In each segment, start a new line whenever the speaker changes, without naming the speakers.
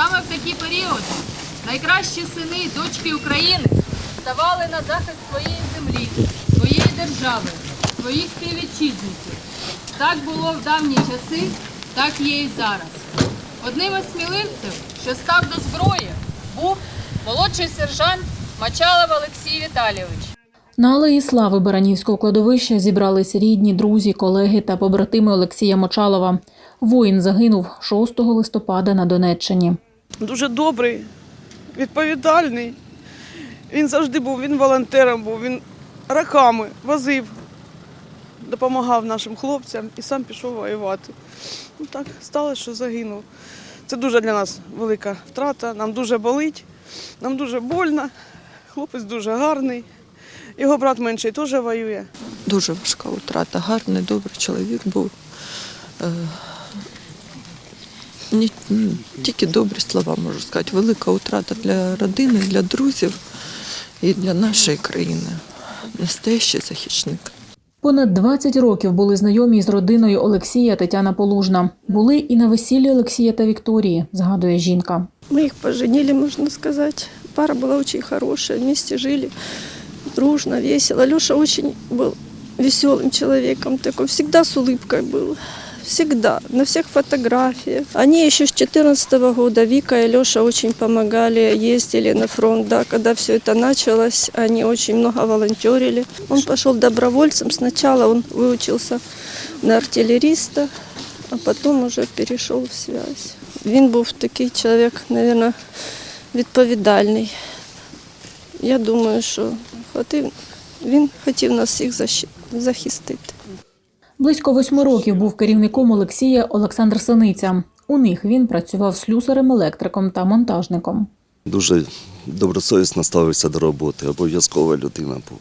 Саме в такі періоди найкращі сини і дочки України ставали на захист своєї землі, своєї держави, своїх співвітчизників. Так було в давні часи, так є і зараз. Одним із сміливців, що став до зброї, був молодший сержант Мачалов Олексій Віталійович.
На алеї слави Баранівського кладовища зібрались рідні, друзі, колеги та побратими Олексія Мочалова. Воїн загинув 6 листопада на Донеччині.
Дуже добрий, відповідальний. Він завжди був, він волонтером був, він роками возив, допомагав нашим хлопцям і сам пішов воювати. Ну так сталося, що загинув. Це дуже для нас велика втрата, нам дуже болить, нам дуже больно. Хлопець дуже гарний. Його брат менший теж воює.
Дуже важка втрата. Гарний, добрий чоловік був. Е, ні- м, Тільки добрі слова можу сказати. Велика втрата для родини, для друзів і для нашої країни. Настоящий захисник.
Понад 20 років були знайомі з родиною Олексія Тетяна Полужна. Були і на весіллі Олексія та Вікторії, згадує жінка.
Мы их поженили, можно сказать. Пара была очень хорошая, вместе жили дружно, весело. Леша очень был веселым человеком, такой всегда с улыбкой был. Всегда, на всех фотографиях. Они еще с 2014 года, Вика и Леша очень помогали, ездили на фронт, да, когда все это началось, они очень много волонтерили. Он пошел добровольцем, сначала он выучился на артиллериста, а потом уже перейшов в связь. Він був такий чоловік, мабуть, відповідальний. Я думаю, що хотів, він хотів нас всіх защи- захистити.
Близько восьми років був керівником Олексія Олександр Синиця. У них він працював слюсарем, електриком та монтажником.
Дуже добросовісно ставився до роботи, обов'язкова людина був.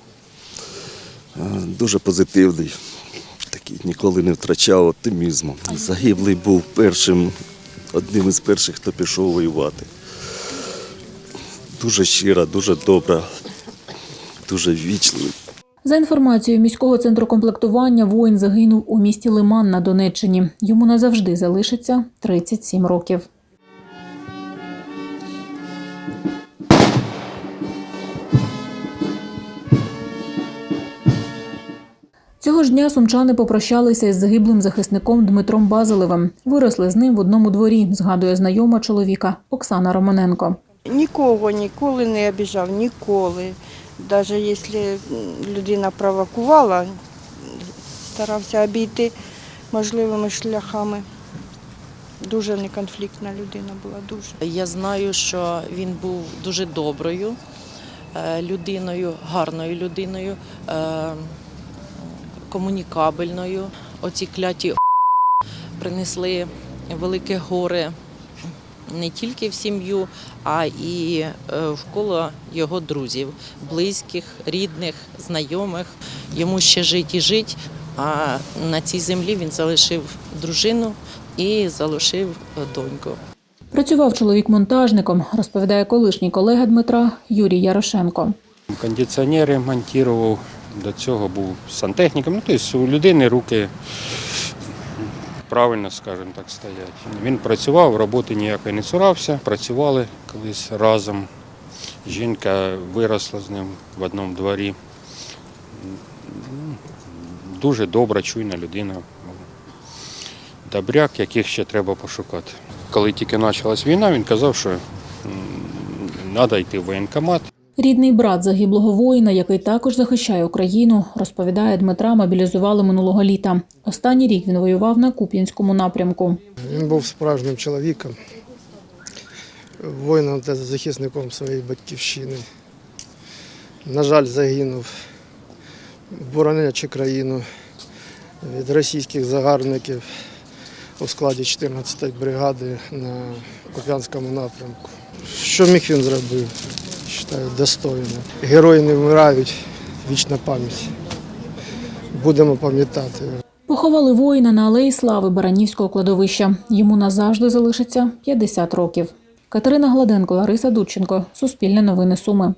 Е, Дуже позитивний, такий, ніколи не втрачав оптимізму. Загиблий був першим, одним із перших, хто пішов воювати. Дуже щира, дуже добра, дуже вічливий.
За інформацією міського центру комплектування, воїн загинув у місті Лиман на Донеччині. Йому назавжди залишиться 37 років. Цього ж дня сумчани попрощалися із загиблим захисником Дмитром Базилевим. Виросли з ним в одному дворі, згадує знайома чоловіка Оксана Романенко.
Нікого ніколи не обіжав, ніколи. Навіть якщо людина провокувала, старався обійти можливими шляхами. Дуже неконфліктна людина була, дуже.
Я знаю, що він був дуже доброю е, людиною, гарною людиною, е, комунікабельною. Оці кляті принесли велике горе не тільки в сім'ю, а і е, в коло його друзів, близьких, рідних, знайомих. Йому ще жить і жить. А на цій землі він залишив дружину і залишив е, доньку.
Працював чоловік монтажником, розповідає колишній колега Дмитра Юрій Ярошенко.
Кондиціонери монтував, до цього був сантехніком. Ну, тобто у людини руки правильно, скажімо так, стоять. Він працював, роботи ніякої не цурався, працювали колись разом. Жінка виросла з ним в одному дворі. Дуже добра, чуйна людина. Добряк, яких ще треба пошукати. Коли тільки почалась війна, він казав, що треба йти в воєнкомат.
Рідний брат загиблого воїна, який також захищає Україну, розповідає Дмитра, мобілізували минулого літа. Останній рік він воював на Куп'янському напрямку.
Він був справжнім чоловіком, воїном та захисником своєї батьківщини. На жаль, загинув, боронячи країну від російських загарбників у складі 14-ї бригади на Куп'янському напрямку. Що міг він зробив? Вважаю, достойно. Герої не вмирають, вічна пам'ять. Будемо пам'ятати.
Поховали воїна на алеї слави Баранівського кладовища. Йому назавжди залишиться 50 років. Катерина Гладенко, Лариса Дудченко. Суспільне новини Суми.